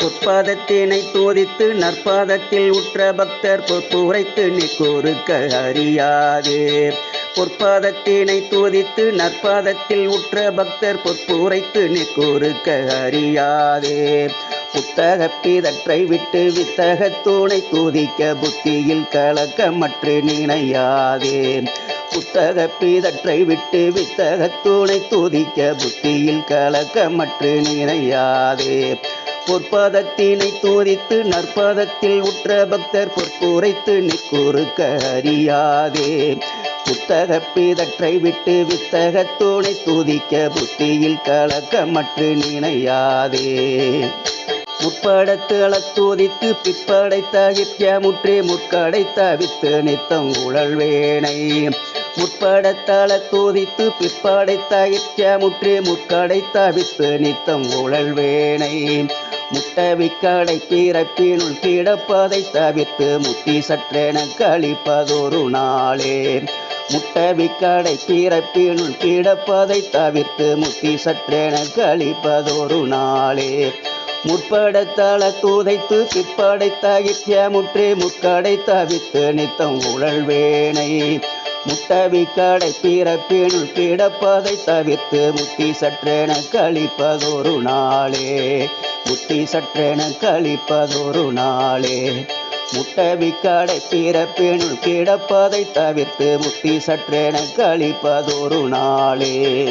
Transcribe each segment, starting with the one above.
பொற்பாதத்தினை தோதித்து நற்பாதத்தில் உற்ற பக்தர் பொற்புரைத்து நீ கூறுக்க அறியாதே. பொற்பாதத்தினை தோதித்து நற்பாதத்தில் உற்ற பக்தர் பொற்புரைத்து நீ கூறுக்க அறியாதே. புத்தக பிதற்றை விட்டு வித்தக தூணை தூதிக்க புத்தியில் கலக்கமற்று நினையாதே. புத்தக பீதற்றை விட்டு வித்தக தூணை தூதிக்க புத்தியில் கலக்கமற்று நினையாதே. பொற்பதத்தினை தூதித்து நற்பதத்தில் உற்ற பக்தர் பொற்குரைத்து நிற்கூறுக்க அறியாதே. புத்தக பீதற்றை விட்டு வித்தக தூணை தூதிக்க புத்தியில் கலக்கமற்று நினையாதே. முற்படத்து அளத்தூதித்து பிற்படைத்த முற்றே முற்கடை தவித்து நித்தம் உழல்வேனை. முற்படத்தள தூதித்து பிற்படைத்த இத்தியமுற்றே முற்கடை தவித்து நித்தம் உழல்வேனை. முட்டவிக்கடை பிறப்பினுள் கிடப்பதை தவிர்த்து முத்தி சற்றென கழிப்பதொரு நாளே. முட்டவிக்கடை பிறப்பினுள் கிடப்பதை தவிர்த்து முத்தி சற்றென கழிப்பதொரு நாளே. முற்படத்தள தூதைத்து பிற்படைத்த முற்றே முற்கடை தவித்து நித்தம் உழல்வேனை. முட்டவி கடை பிறப்பினுள் கிடப்பதை தவிர்த்து முத்தி சற்றென கழிப்பதொரு நாளே. முத்தி சற்றென கழிப்பதொரு நாளே. முட்டவி கடை பிறப்பினுள் கிடப்பதை தவிர்த்து முத்தி சற்றென கழிப்பதொரு நாளே.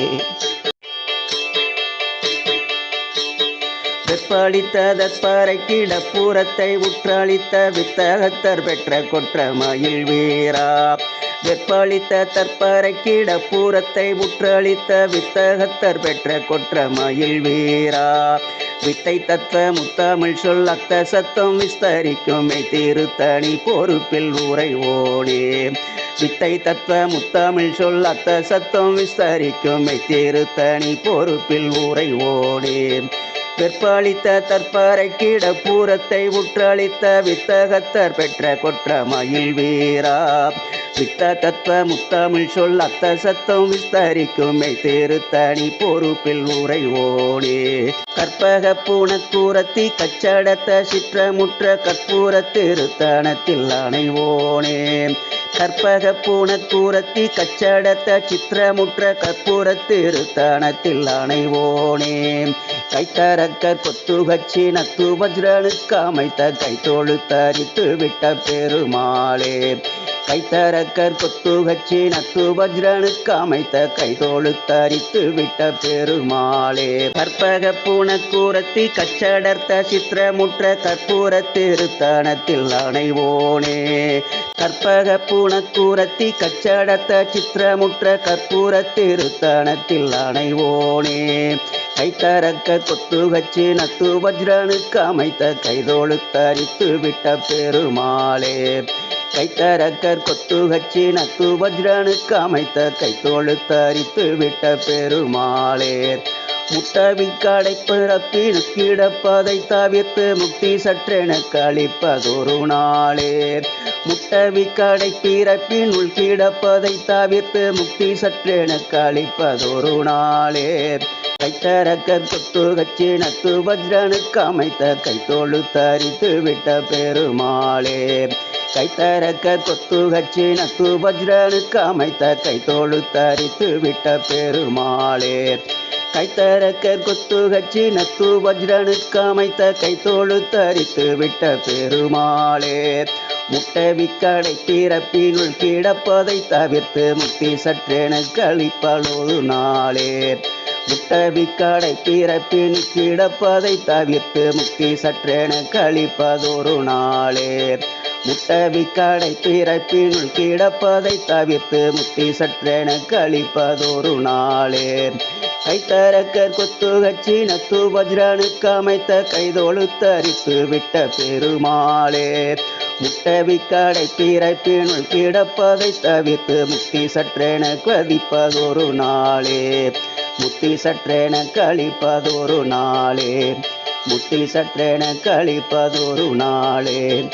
வெப்பளித்த தற்பறை கிடப்புறத்தை உற்றளித்த வித்தகத்தர் பெற்ற கொற்றமயில் வீரா. வெப்பளித்த தற்பறை கிடப்புறத்தை உற்றளித்த வித்தகத்தர் பெற்ற கொற்றமயில் வீரா. வித்தை தத்துவ முத்தமிழ் சொல்லத்த சத்தம் விஸ்தரிக்கும் திருத்தணி பொறுப்பில் உரைவோனே வித்தை தத்துவ முத்தமிழ் சொல்லத்த சத்தம் விஸ்தரிக்கும் திருத்தணி பொறுப்பில் உரைவோனே வெற்பளித்த தற்பறை கிடப்பூரத்தை உற்றளித்த வித்தகத்தர் பெற்ற கொற்றமயில் வீரா. வித்த தத்துவ முத்தமிழ் சொல் அத்த சத்தம் விஸ்தரிக்கும் திருத்தணி பொறுப்பில் உரைவோனே கற்பக பூணக்கூரத்தி கச்சடத்த சிற்றமுற்ற கற்பூர திருத்தணத்தில் அணைவோனே கற்பக பூணக்கூரத்தி கச்சடத்த சித்திரமுற்ற கற்பூரத்திருத்தனத்தில் அணைவோனே. கைத்தரக்கர் கொத்துகச்சி நத்து வஜ்ரனுக்கு அமைத்த கைத்தோழு தரித்து விட்ட பெருமாளே. கைத்தரக்கர் கொத்துகச்சி நத்து வஜ்ரனுக்கு அமைத்த கைதோழு தரித்து விட்ட பெருமாளே. கற்பக பூணக்கூரத்தி கச்சடர்த்த சித்திரமுற்ற கற்பூர திருத்தனத்தில் அணைவோனே. கற்பக பூணக்கூரத்தி கச்சடத்த சித்திரமுற்ற கற்பூர திருத்தனத்தில் அணைவோனே. கைத்தரக்க கொத்து வச்சு நத்து வஜ்ரனுக்கு அமைத்த கைதோழு தரித்து விட்ட பெருமாளே. கைத்தரக்கர் கொத்து கட்சி நத்து வஜ்ரனுக்கு அமைத்த கைத்தோழு தரித்து விட்ட பெருமாளேர். முட்டவிக்கடை பிறப்பின் கிடப்பதை தவிர்த்து முக்தி சற்றென கழிப்பதொரு நாளேர். முட்டவிக்கடை பிறப்பின் உள் கிடப்பதை தவிர்த்து முக்தி சற்றென கழிப்பதொரு நாளேர். கைத்தரக்கர் கொத்து கச்சி நத்து வஜ்ரனுக்கு அமைத்த கைத்தோழு தரித்து விட்ட பெருமாளேர். கைத்தரக்க கொத்து கச்சி நத்து வஜ்ரனுக்கு அமைத்த கைத்தோழு தரித்து விட்ட பெருமாளே கைத்தரக்க கொத்து கச்சி நத்து வஜ்ரனுக்கு அமைத்த கைத்தோழு தரித்து விட்ட பெருமாளே முட்டவிக்கடை பிறப்பினுள் கிடப்பதை தவிர்த்து முக்தி சற்றென கழிப்பதொரு நாளே முட்டவிக்கடை பிறப்பின் கிடப்பதை தவிர்த்து முக்தி சற்றென கழிப்பதொரு நாளே முட்டவிக்கடை பிறப்பினுள் கிடப்பதை தவிர்த்து முட்டி சற்றென கழிப்பதொரு நாளே. கைத்தரக்கர் கொத்துகச்சி நத்து வஜ்ரனுக்கு அமைத்த கைதோழு தரித்து விட்ட பெருமாளே. முட்டவிக்கடை பிறப்பினுள் கிடப்பதை தவிர்த்து முக்தி சற்றென கதிப்பதொரு நாளே. முத்தி சற்றென கழிப்பதொரு நாளே. முத்தி சற்றென கழிப்பதொரு நாளே.